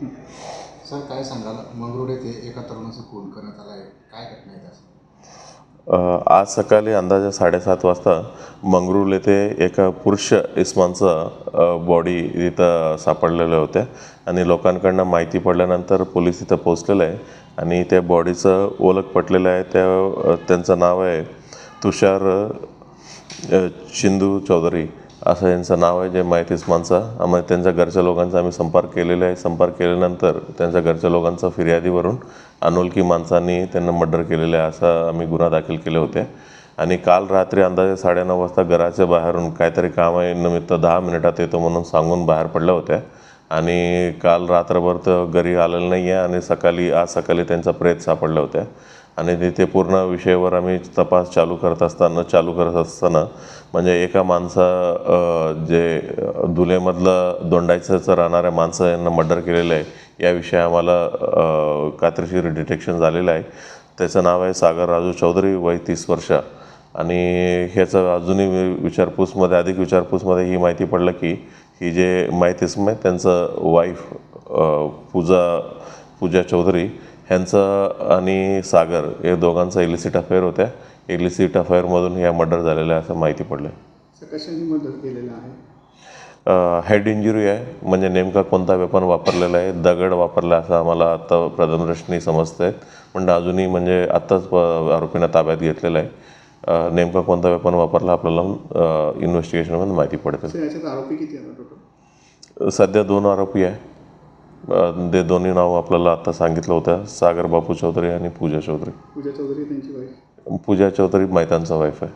Sir काय सांगाल? मंगरुळ येथे एका तरुणाचा खून करण्यात आला आहे. काय घटना आहे त्याचं आज सकाळी अंदाजे साडेसात वाजता मंगरूळ येथे एका पुरुष इस्मानचं बॉडी इथं सापडलेल्या होत्या आणि लोकांकडनं माहिती पडल्यानंतर पोलीस तिथं पोचलेलं आहे. आणि त्या बॉडीचं ओळख पटलेलं आहे. त्या त्यांचं नाव आहे तुषार चिंदू चौधरी. असं यांचं नाव आहे जे माहितीच इस्मानचा आम्ही त्यांच्या घरच्या लोकांचा आम्ही संपर्क केलेला आहे. संपर्क केल्यानंतर त्यांच्या घरच्या लोकांचा फिर्यादीवरून अनोळखी माणसांनी त्यांना मर्डर केलेलं आहे असं आम्ही गुन्हा दाखल केले होते. आणि काल रात्री अंदाजे साडेनऊ वाजता घराच्या बाहेरून काहीतरी काम आहे. निमित्त दहा मिनिटात येतो म्हणून सांगून बाहेर पडल्या होत्या. आणि काल रात्रभर तर घरी आलेलं नाही आहे आणि सकाळी आज सकाळी त्यांचा प्रेत सापडला होत्या. आणि तिथे पूर्ण विषयावर आम्ही तपास चालू करत असताना चालू करत असताना म्हणजे एका माणसा जे धुलेमधलं दोंडायचं राहणाऱ्या माणसं यांना मर्डर केलेलं आहे याविषयी आम्हाला अ, डिटेक्शन झालेलं आहे. त्याचं नाव आहे सागर राजू चौधरी वय तीस वर्ष. आणि ह्याचं अजूनही विचारपूसमध्ये अधिक विचारपूसमध्ये ही माहिती पडलं की ही जे माहिती त्यांचं वाईफ पूजा पूजा चौधरी ह्यांचं आणि सागर हे दोघांचा इलिसिट अफेअर होत्या. इलिसिट अफेअरमधून या मर्डर झालेलं आहे असं माहिती पडलं कशाने केलेलं आहे? हेड इंजुरी आहे. म्हणजे नेमका कोणता वेपन वापरलेला आहे? दगड वापरला असं आम्हाला आत्ता प्रथमदृष्टीने समजतं आहे म्हणजे अजूनही म्हणजे आत्ताच आरोपींना ताब्यात घेतलेलं आहे. नेमका कोणता वेपन वापरला आपल्याला इन्व्हेस्टिगेशनमध्ये माहिती पडते आरोपी किती आहेत सध्या दोन आरोपी आहे. ते दोन्ही नाव आपल्याला आता सांगितलं होतं. सागर बापू चौधरी आणि पूजा चौधरी. पूजा चौधरी त्यांची वाईफ पूजा चौधरी मैतानचा वाईफ आहे.